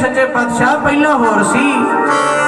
ਸੱਚੇ ਪਾਤਸ਼ਾਹ ਪਹਿਲਾਂ ਹੋਰ ਸੀ।